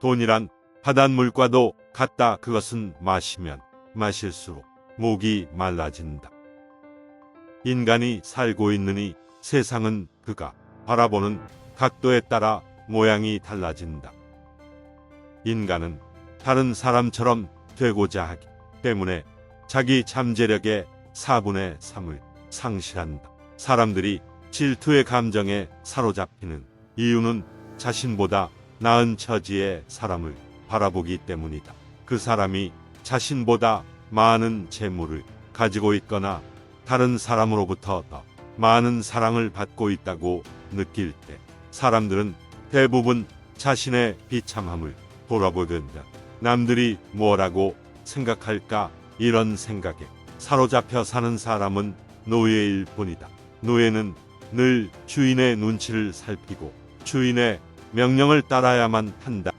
돈이란 바닷물과도 같다. 그것은 마시면 마실수록 목이 말라진다. 인간이 살고 있느니 세상은 그가 바라보는 각도에 따라 모양이 달라진다. 인간은 다른 사람처럼 되고자 하기 때문에 자기 잠재력의 4분의 3을 상실한다. 사람들이 질투의 감정에 사로잡히는 이유는 자신보다 나은 처지의 사람을 바라보기 때문이다. 그 사람이 자신보다 많은 재물을 가지고 있거나 다른 사람으로부터 더 많은 사랑을 받고 있다고 느낄 때 사람들은 대부분 자신의 비참함을 돌아보게 된다. 남들이 뭐라고 생각할까 이런 생각에 사로잡혀 사는 사람은 노예일 뿐이다. 노예는 늘 주인의 눈치를 살피고 주인의 명령을 따라야만 한다.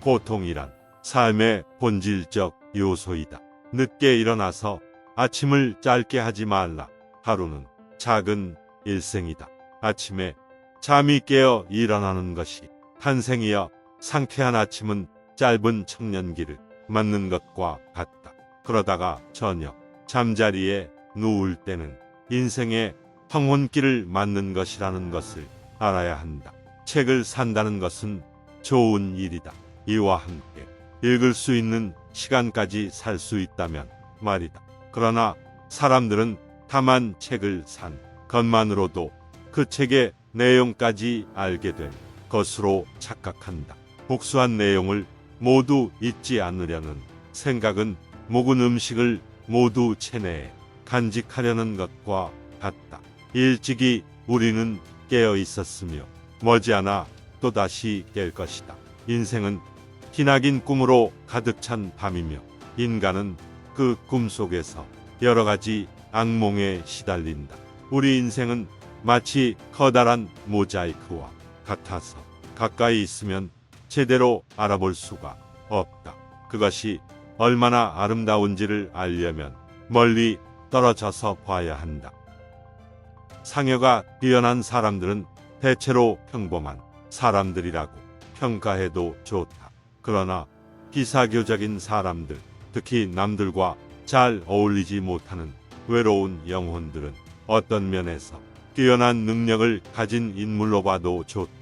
고통이란 삶의 본질적 요소이다. 늦게 일어나서 아침을 짧게 하지 말라. 하루는 작은 일생이다. 아침에 잠이 깨어 일어나는 것이 탄생이여 상쾌한 아침은 짧은 청년기를 맞는 것과 같다. 그러다가 저녁 잠자리에 누울 때는 인생의 황혼길을 맞는 것이라는 것을 알아야 한다. 책을 산다는 것은 좋은 일이다. 이와 함께 읽을 수 있는 시간까지 살 수 있다면 말이다. 그러나 사람들은 다만 책을 산 것만으로도 그 책의 내용까지 알게 된 것으로 착각한다. 복수한 내용을 모두 잊지 않으려는 생각은 묵은 음식을 모두 체내에 간직하려는 것과 같다. 일찍이 우리는 깨어 있었으며 머지않아 또다시 깰 것이다. 인생은 기나긴 꿈으로 가득 찬 밤이며 인간은 그 꿈 속에서 여러 가지 악몽에 시달린다. 우리 인생은 마치 커다란 모자이크와 같아서 가까이 있으면 제대로 알아볼 수가 없다. 그것이 얼마나 아름다운지를 알려면 멀리 떨어져서 봐야 한다. 상여가 뛰어난 사람들은 대체로 평범한 사람들이라고 평가해도 좋다. 그러나 기사교적인 사람들, 특히 남들과 잘 어울리지 못하는 외로운 영혼들은 어떤 면에서 뛰어난 능력을 가진 인물로 봐도 좋다.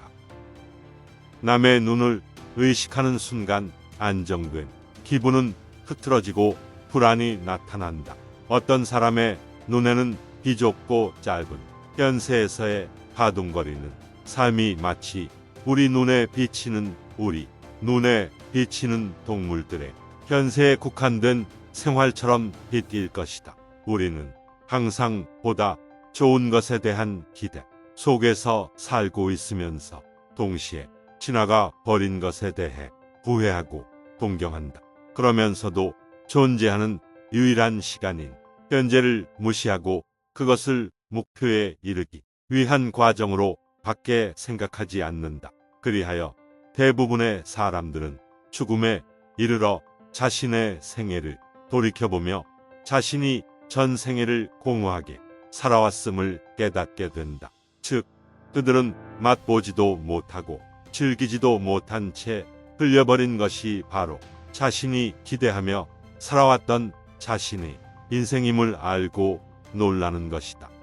남의 눈을 의식하는 순간 안정된 기분은 흐트러지고 불안이 나타난다. 어떤 사람의 눈에는 비좁고 짧은 현세에서의 바둥거리는 삶이 마치 우리 눈에 비치는 우리 눈에 비치는 동물들의 현세에 국한된 생활처럼 비뛸 것이다. 우리는 항상 보다 좋은 것에 대한 기대 속에서 살고 있으면서 동시에 지나가 버린 것에 대해 후회하고 동경한다. 그러면서도 존재하는 유일한 시간인 현재를 무시하고 그것을 목표에 이르기 위한 과정으로 밖에 생각하지 않는다. 그리하여 대부분의 사람들은 죽음에 이르러 자신의 생애를 돌이켜보며 자신이 전 생애를 공허하게 살아왔음을 깨닫게 된다. 즉, 그들은 맛보지도 못하고 즐기지도 못한 채 흘려버린 것이 바로 자신이 기대하며 살아왔던 자신의 인생임을 알고 놀라는 것이다.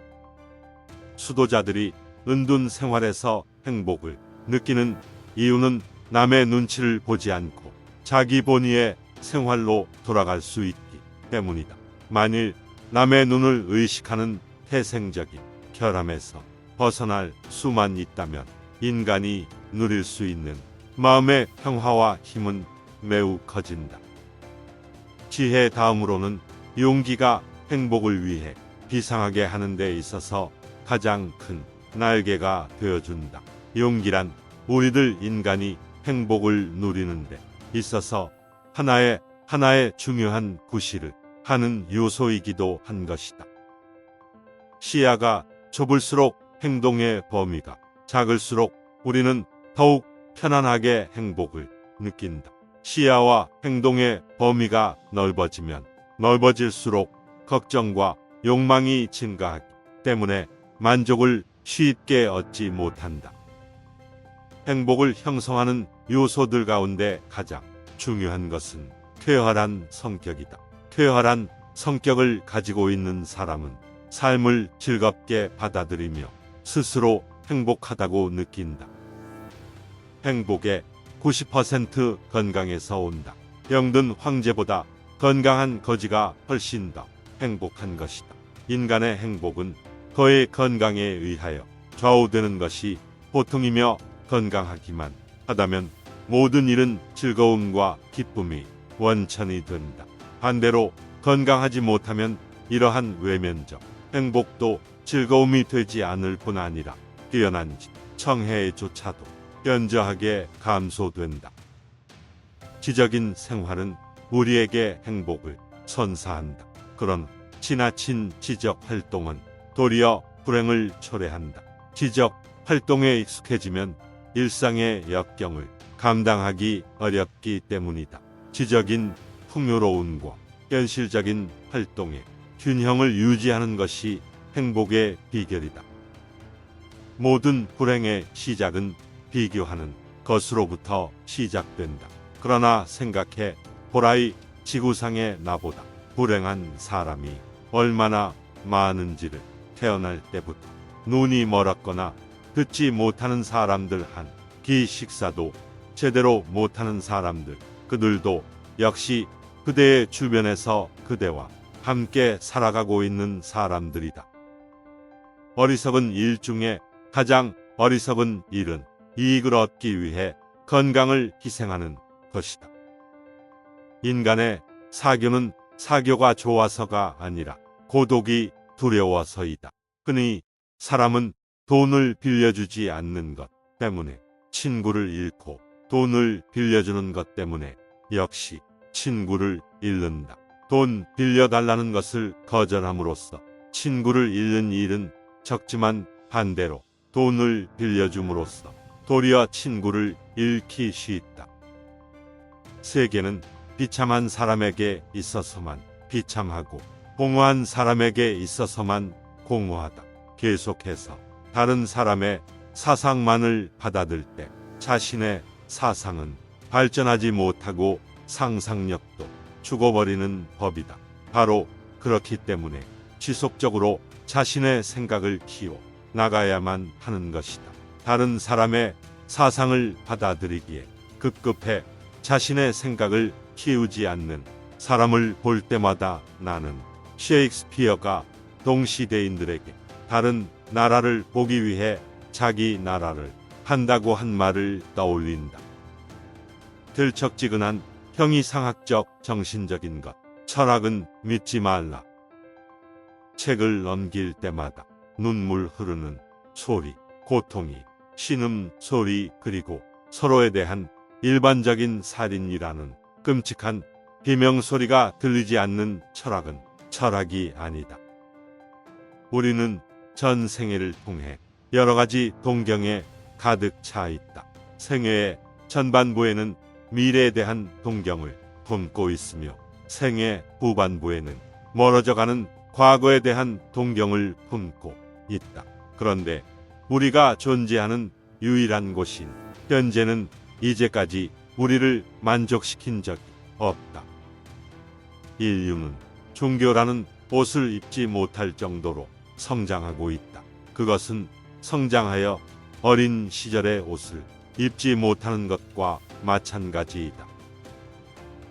수도자들이 은둔 생활에서 행복을 느끼는 이유는 남의 눈치를 보지 않고 자기 본의의 생활로 돌아갈 수 있기 때문이다. 만일 남의 눈을 의식하는 태생적인 결함에서 벗어날 수만 있다면 인간이 누릴 수 있는 마음의 평화와 힘은 매우 커진다. 지혜 다음으로는 용기가 행복을 위해 비상하게 하는 데 있어서 가장 큰 날개가 되어준다. 용기란 우리들 인간이 행복을 누리는데 있어서 하나의 하나의 중요한 구실을 하는 요소이기도 한 것이다. 시야가 좁을수록 행동의 범위가 작을수록 우리는 더욱 편안하게 행복을 느낀다. 시야와 행동의 범위가 넓어지면 넓어질수록 걱정과 욕망이 증가하기 때문에 만족을 쉽게 얻지 못한다. 행복을 형성하는 요소들 가운데 가장 중요한 것은 쾌활한 성격이다. 쾌활한 성격을 가지고 있는 사람은 삶을 즐겁게 받아들이며 스스로 행복하다고 느낀다. 행복의 90% 건강에서 온다. 병든 황제보다 건강한 거지가 훨씬 더 행복한 것이다. 인간의 행복은 그의 건강에 의하여 좌우되는 것이 보통이며 건강하기만 하다면 모든 일은 즐거움과 기쁨이 원천이 된다. 반대로 건강하지 못하면 이러한 외면적 행복도 즐거움이 되지 않을 뿐 아니라 뛰어난 지 청해조차도 현저하게 감소된다. 지적인 생활은 우리에게 행복을 선사한다. 그런 지나친 지적 활동은 도리어 불행을 초래한다. 지적 활동에 익숙해지면 일상의 역경을 감당하기 어렵기 때문이다. 지적인 풍요로움과 현실적인 활동의 균형을 유지하는 것이 행복의 비결이다. 모든 불행의 시작은 비교하는 것으로부터 시작된다. 그러나 생각해 보라이 지구상의 나보다 불행한 사람이 얼마나 많은지를 태어날 때부터 눈이 멀었거나 듣지 못하는 사람들 한끼 식사도 제대로 못하는 사람들 그들도 역시 그대의 주변에서 그대와 함께 살아가고 있는 사람들이다. 어리석은 일 중에 가장 어리석은 일은 이익을 얻기 위해 건강을 희생하는 것이다. 인간의 사교는 사교가 좋아서가 아니라 고독이 두려워서이다. 흔히 사람은 돈을 빌려주지 않는 것 때문에 친구를 잃고 돈을 빌려주는 것 때문에 역시 친구를 잃는다. 돈 빌려달라는 것을 거절함으로써 친구를 잃는 일은 적지만 반대로 돈을 빌려줌으로써 도리어 친구를 잃기 쉽다. 세계는 비참한 사람에게 있어서만 비참하고 공허한 사람에게 있어서만 공허하다. 계속해서 다른 사람의 사상만을 받아들 때 자신의 사상은 발전하지 못하고 상상력도 죽어버리는 법이다. 바로 그렇기 때문에 지속적으로 자신의 생각을 키워 나가야만 하는 것이다. 다른 사람의 사상을 받아들이기에 급급해 자신의 생각을 키우지 않는 사람을 볼 때마다 나는 셰익스피어가 동시대인들에게 다른 나라를 보기 위해 자기 나라를 한다고 한 말을 떠올린다. 들척지근한 형이상학적 정신적인 것, 철학은 믿지 말라. 책을 넘길 때마다 눈물 흐르는 소리, 고통이, 신음 소리 그리고 서로에 대한 일반적인 살인이라는 끔찍한 비명 소리가 들리지 않는 철학은 철학이 아니다. 우리는 전 생애를 통해 여러 가지 동경에 가득 차 있다. 생애의 전반부에는 미래에 대한 동경을 품고 있으며 생애 후반부에는 멀어져가는 과거에 대한 동경을 품고 있다. 그런데 우리가 존재하는 유일한 곳인 현재는 이제까지 우리를 만족시킨 적이 없다. 인류는 종교라는 옷을 입지 못할 정도로 성장하고 있다. 그것은 성장하여 어린 시절의 옷을 입지 못하는 것과 마찬가지이다.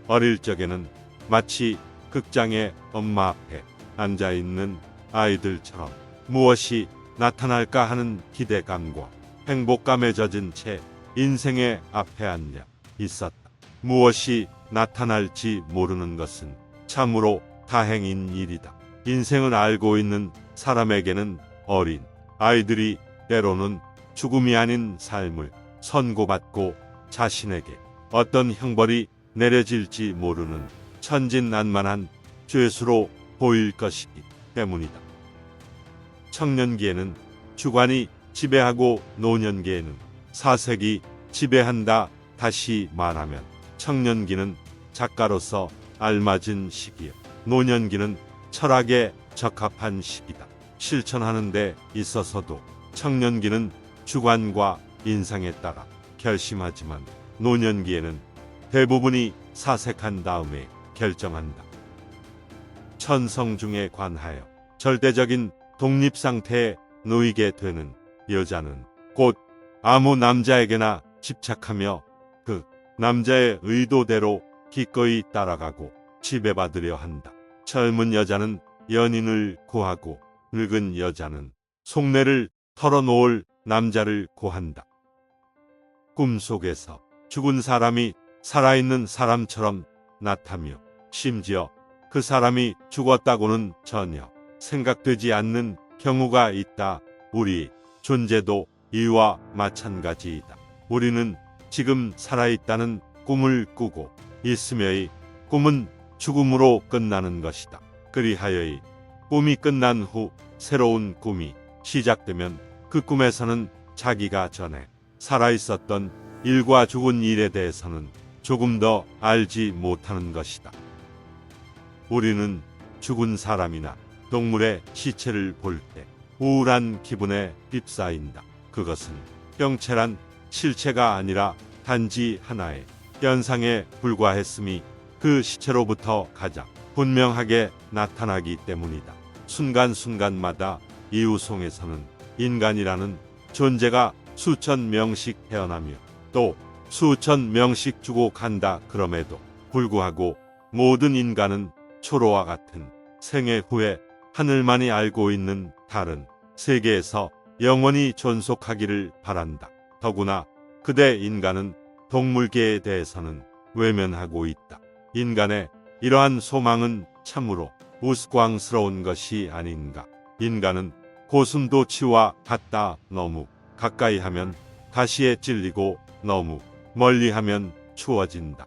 어릴 적에는 마치 극장의 엄마 앞에 앉아 있는 아이들처럼 무엇이 나타날까 하는 기대감과 행복감에 젖은 채 인생의 앞에 앉아 있었다. 무엇이 나타날지 모르는 것은 참으로 다행인 일이다. 인생을 알고 있는 사람에게는 어린 아이들이 때로는 죽음이 아닌 삶을 선고받고 자신에게 어떤 형벌이 내려질지 모르는 천진난만한 죄수로 보일 것이기 때문이다. 청년기에는 주관이 지배하고 노년기에는 사색이 지배한다. 다시 말하면 청년기는 작가로서 알맞은 시기요. 노년기는 철학에 적합한 시기다. 실천하는 데 있어서도 청년기는 주관과 인상에 따라 결심하지만 노년기에는 대부분이 사색한 다음에 결정한다. 천성 중에 관하여 절대적인 독립 상태에 놓이게 되는 여자는 곧 아무 남자에게나 집착하며 그 남자의 의도대로 기꺼이 따라가고 지배받으려 한다. 젊은 여자는 연인을 구하고 늙은 여자는 속내를 털어놓을 남자를 구한다. 꿈속에서 죽은 사람이 살아있는 사람처럼 나타며 심지어 그 사람이 죽었다고는 전혀 생각되지 않는 경우가 있다. 우리 존재도 이와 마찬가지이다. 우리는 지금 살아있다는 꿈을 꾸고 있으며이 꿈은 죽음으로 끝나는 것이다. 그리하여이 꿈이 끝난 후 새로운 꿈이 시작되면 그 꿈에서는 자기가 전에 살아있었던 일과 죽은 일에 대해서는 조금 더 알지 못하는 것이다. 우리는 죽은 사람이나 동물의 시체를 볼 때 우울한 기분에 휩싸인다. 그것은 병체란 실체가 아니라 단지 하나의 현상에 불과했음이 그 시체로부터 가장 분명하게 나타나기 때문이다. 순간순간마다 이웃송에서는 인간이라는 존재가 수천 명씩 태어나며 또 수천 명씩 주고 간다. 그럼에도 불구하고 모든 인간은 초로와 같은 생애 후에 하늘만이 알고 있는 다른 세계에서 영원히 존속하기를 바란다. 더구나 그대 인간은 동물계에 대해서는 외면하고 있다. 인간의 이러한 소망은 참으로 우스꽝스러운 것이 아닌가. 인간은 고슴도치와 같다. 너무 가까이 하면 가시에 찔리고 너무 멀리 하면 추워진다.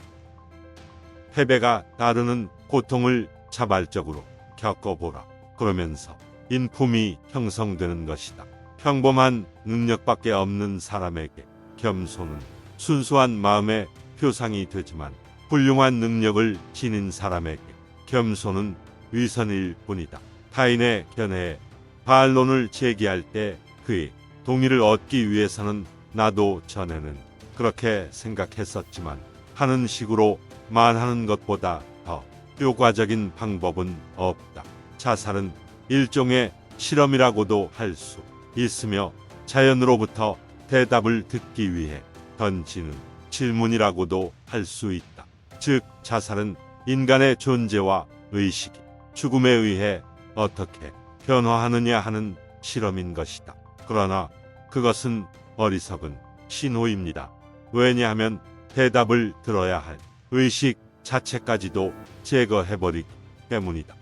패배가 따르는 고통을 자발적으로 겪어보라. 그러면서 인품이 형성되는 것이다. 평범한 능력밖에 없는 사람에게 겸손은 순수한 마음의 표상이 되지만 훌륭한 능력을 지닌 사람에게 겸손은 위선일 뿐이다. 타인의 견해에 반론을 제기할 때 그의 동의를 얻기 위해서는 나도 전에는 그렇게 생각했었지만 하는 식으로 말하는 것보다 더 효과적인 방법은 없다. 자살은 일종의 실험이라고도 할 수 있으며 자연으로부터 대답을 듣기 위해 던지는 질문이라고도 할 수 있다. 즉, 자살은 인간의 존재와 의식이 죽음에 의해 어떻게 변화하느냐 하는 실험인 것이다. 그러나 그것은 어리석은 신호입니다. 왜냐하면 대답을 들어야 할 의식 자체까지도 제거해버리기 때문이다.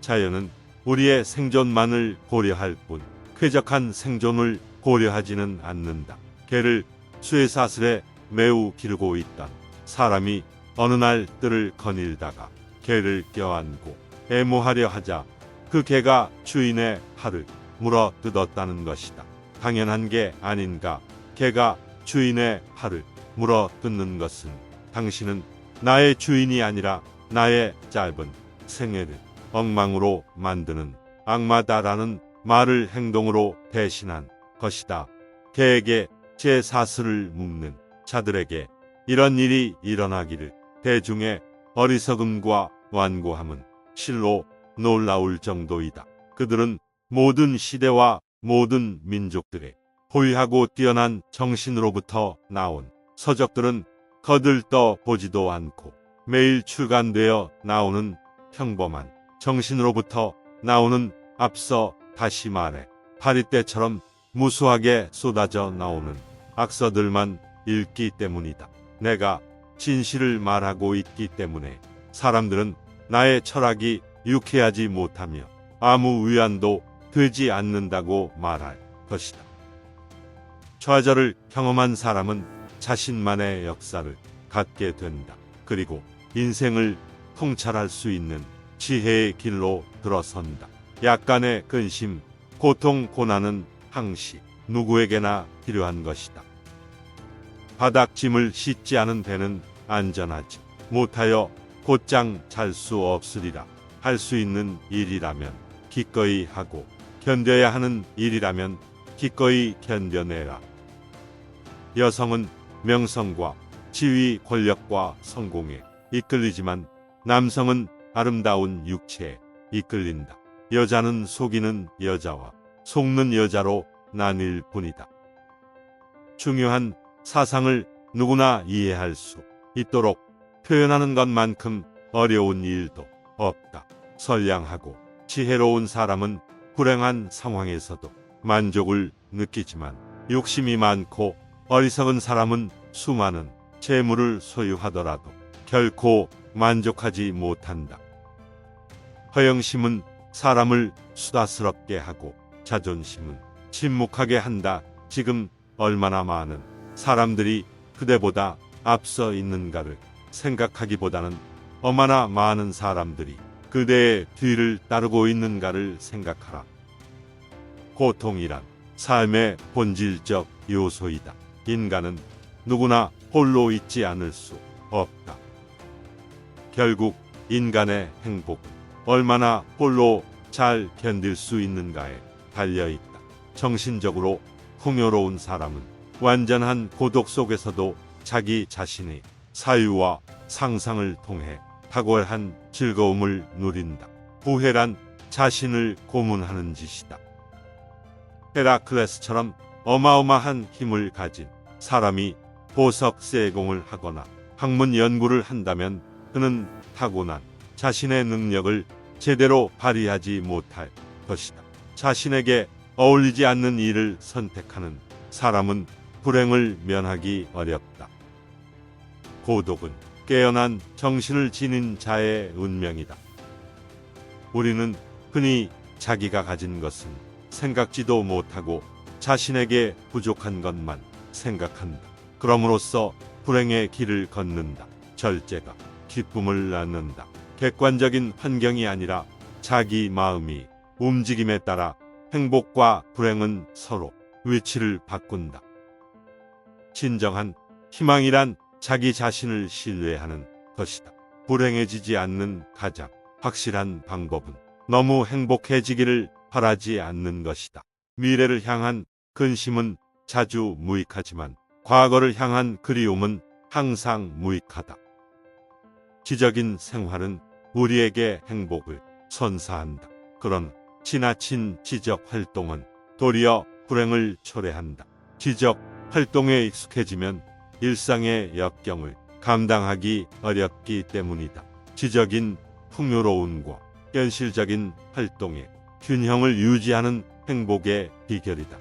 자연은 우리의 생존만을 고려할 뿐 쾌적한 생존을 고려하지는 않는다. 개를 쇠사슬에 매우 기르고 있던 사람이 어느 날 뜰을 거닐다가 개를 껴안고 애모하려 하자 그 개가 주인의 팔을 물어 뜯었다는 것이다. 당연한 게 아닌가. 개가 주인의 팔을 물어 뜯는 것은 당신은 나의 주인이 아니라 나의 짧은 생애를 엉망으로 만드는 악마다라는 말을 행동으로 대신한 것이다. 개에게 제 사슬을 묶는 자들에게 이런 일이 일어나기를 대중의 어리석음과 완고함은 실로 놀라울 정도이다. 그들은 모든 시대와 모든 민족들의 호위하고 뛰어난 정신으로부터 나온 서적들은 거들떠 보지도 않고 매일 출간되어 나오는 평범한 정신으로부터 나오는 앞서 다시 말해 파리떼처럼 무수하게 쏟아져 나오는 악서들만 읽기 때문이다. 내가 진실을 말하고 있기 때문에 사람들은 나의 철학이 유쾌하지 못하며 아무 위안도 되지 않는다고 말할 것이다. 좌절을 경험한 사람은 자신만의 역사를 갖게 된다. 그리고 인생을 통찰할 수 있는 지혜의 길로 들어선다. 약간의 근심, 고통, 고난은 항시 누구에게나 필요한 것이다. 바닥짐을 씻지 않은 배는 안전하지 못하여 곧장 잘 수 없으리라. 할 수 있는 일이라면 기꺼이 하고 견뎌야 하는 일이라면 기꺼이 견뎌내라. 여성은 명성과 지위, 권력과 성공에 이끌리지만 남성은 아름다운 육체에 이끌린다. 여자는 속이는 여자와 속는 여자로 나뉠 뿐이다. 중요한 사상을 누구나 이해할 수 있도록 표현하는 것만큼 어려운 일도 없다. 선량하고 지혜로운 사람은 불행한 상황에서도 만족을 느끼지만 욕심이 많고 어리석은 사람은 수많은 재물을 소유하더라도 결코 만족하지 못한다. 허영심은 사람을 수다스럽게 하고 자존심은 침묵하게 한다. 지금 얼마나 많은 사람들이 그대보다 앞서 있는가를 생각하기보다는 얼마나 많은 사람들이 그대의 뒤를 따르고 있는가를 생각하라. 고통이란 삶의 본질적 요소이다. 인간은 누구나 홀로 있지 않을 수 없다. 결국 인간의 행복은 얼마나 홀로 잘 견딜 수 있는가에 달려 있다. 정신적으로 풍요로운 사람은 완전한 고독 속에서도 자기 자신의 사유와 상상을 통해 탁월한 즐거움을 누린다. 부해란 자신을 고문하는 짓이다. 헤라클레스처럼 어마어마한 힘을 가진 사람이 보석 세공을 하거나 학문 연구를 한다면 그는 타고난 자신의 능력을 제대로 발휘하지 못할 것이다. 자신에게 어울리지 않는 일을 선택하는 사람은 불행을 면하기 어렵다. 고독은 깨어난 정신을 지닌 자의 운명이다. 우리는 흔히 자기가 가진 것은 생각지도 못하고 자신에게 부족한 것만 생각한다. 그럼으로써 불행의 길을 걷는다. 절제가 기쁨을 낳는다. 객관적인 환경이 아니라 자기 마음이 움직임에 따라 행복과 불행은 서로 위치를 바꾼다. 진정한 희망이란 자기 자신을 신뢰하는 것이다. 불행해지지 않는 가장 확실한 방법은 너무 행복해지기를 바라지 않는 것이다. 미래를 향한 근심은 자주 무익하지만 과거를 향한 그리움은 항상 무익하다. 지적인 생활은 우리에게 행복을 선사한다. 그런 지나친 지적 활동은 도리어 불행을 초래한다. 지적 활동에 익숙해지면 일상의 역경을 감당하기 어렵기 때문이다. 지적인 풍요로움과 현실적인 활동의 균형을 유지하는 행복의 비결이다.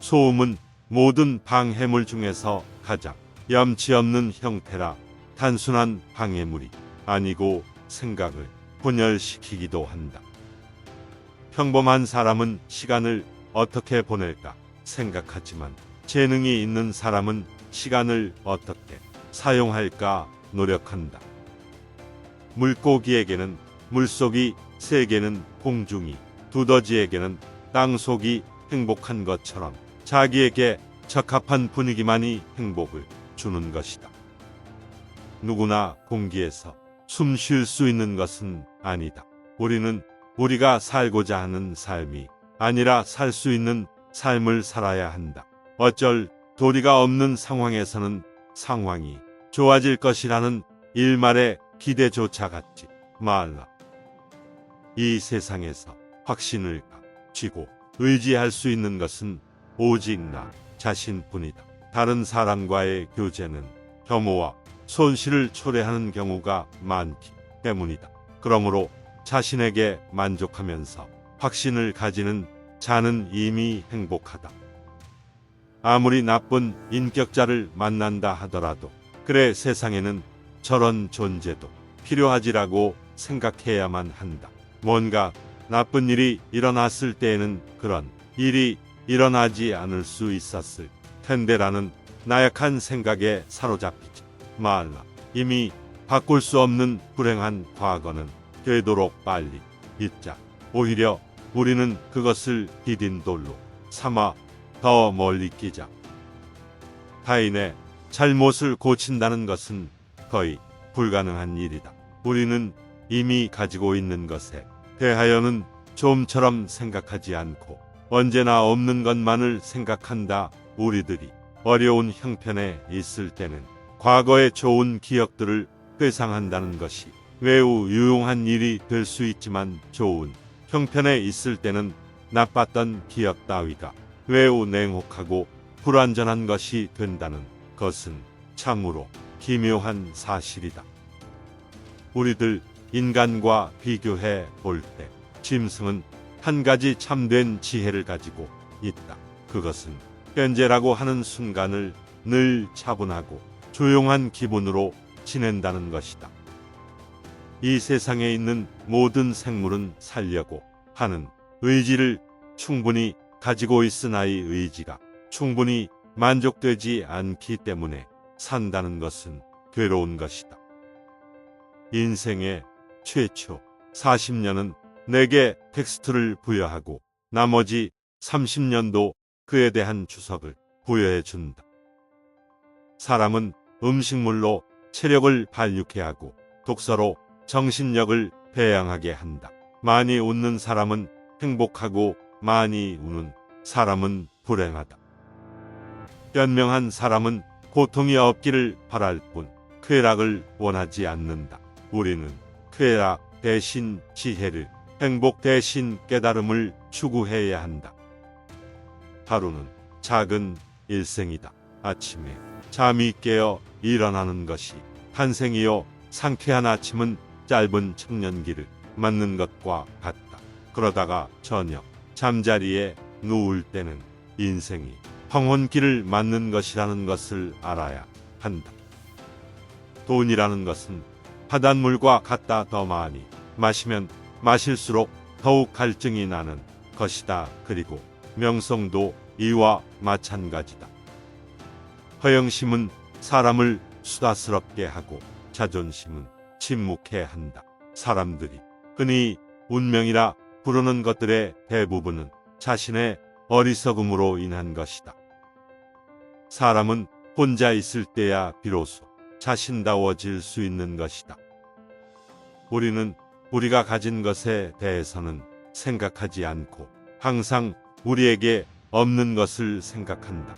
소음은 모든 방해물 중에서 가장 염치 없는 형태라 단순한 방해물이 아니고 생각을 분열시키기도 한다. 평범한 사람은 시간을 어떻게 보낼까 생각하지만 재능이 있는 사람은 시간을 어떻게 사용할까 노력한다. 물고기에게는 물속이, 새에게는 공중이, 두더지에게는 땅속이 행복한 것처럼 자기에게 적합한 분위기만이 행복을 주는 것이다. 누구나 공기에서 숨 쉴 수 있는 것은 아니다. 우리는 우리가 살고자 하는 삶이 아니라 살 수 있는 삶을 살아야 한다. 어쩔 도리가 없는 상황에서는 상황이 좋아질 것이라는 일말의 기대조차 갖지 말라. 이 세상에서 확신을 가지고 의지할 수 있는 것은 오직 나 자신뿐이다. 다른 사람과의 교제는 혐오와 손실을 초래하는 경우가 많기 때문이다. 그러므로 자신에게 만족하면서 확신을 가지는 자는 이미 행복하다. 아무리 나쁜 인격자를 만난다 하더라도 그래 세상에는 저런 존재도 필요하지라고 생각해야만 한다. 뭔가 나쁜 일이 일어났을 때에는 그런 일이 일어나지 않을 수 있었을 텐데라는 나약한 생각에 사로잡히지 말라. 이미 바꿀 수 없는 불행한 과거는 되도록 빨리 잊자. 오히려 우리는 그것을 디딘 돌로 삼아 더 멀리 끼자. 타인의 잘못을 고친다는 것은 거의 불가능한 일이다. 우리는 이미 가지고 있는 것에 대하여는 좀처럼 생각하지 않고 언제나 없는 것만을 생각한다. 우리들이 어려운 형편에 있을 때는 과거의 좋은 기억들을 회상한다는 것이 매우 유용한 일이 될 수 있지만 좋은 형편에 있을 때는 나빴던 기억 따위가 매우 냉혹하고 불완전한 것이 된다는 것은 참으로 기묘한 사실이다. 우리들 인간과 비교해 볼 때 짐승은 한 가지 참된 지혜를 가지고 있다. 그것은 현재라고 하는 순간을 늘 차분하고 조용한 기분으로 지낸다는 것이다. 이 세상에 있는 모든 생물은 살려고 하는 의지를 충분히 가지고 있으나 이 의지가 충분히 만족되지 않기 때문에 산다는 것은 괴로운 것이다. 인생의 최초 40년은 내게 텍스트를 부여하고 나머지 30년도 그에 대한 주석을 부여해 준다. 사람은 음식물로 체력을 발육해 하고 독서로 정신력을 배양하게 한다. 많이 웃는 사람은 행복하고 많이 우는 사람은 불행하다. 현명한 사람은 고통이 없기를 바랄 뿐 쾌락을 원하지 않는다. 우리는 쾌락 대신 지혜를, 행복 대신 깨달음을 추구해야 한다. 하루는 작은 일생이다. 아침에 잠이 깨어 일어나는 것이 탄생이요. 상쾌한 아침은 짧은 청년기를 맞는 것과 같다. 그러다가 저녁 잠자리에 누울 때는 인생이 황혼기를 맞는 것이라는 것을 알아야 한다. 돈이라는 것은 바닷물과 같다 더 많이 마시면 마실수록 더욱 갈증이 나는 것이다. 그리고 명성도 이와 마찬가지다. 허영심은 사람을 수다스럽게 하고 자존심은 침묵해 한다. 사람들이 흔히 운명이라 부르는 것들의 대부분은 자신의 어리석음으로 인한 것이다. 사람은 혼자 있을 때야 비로소 자신다워질 수 있는 것이다. 우리는 우리가 가진 것에 대해서는 생각하지 않고 항상 우리에게 없는 것을 생각한다.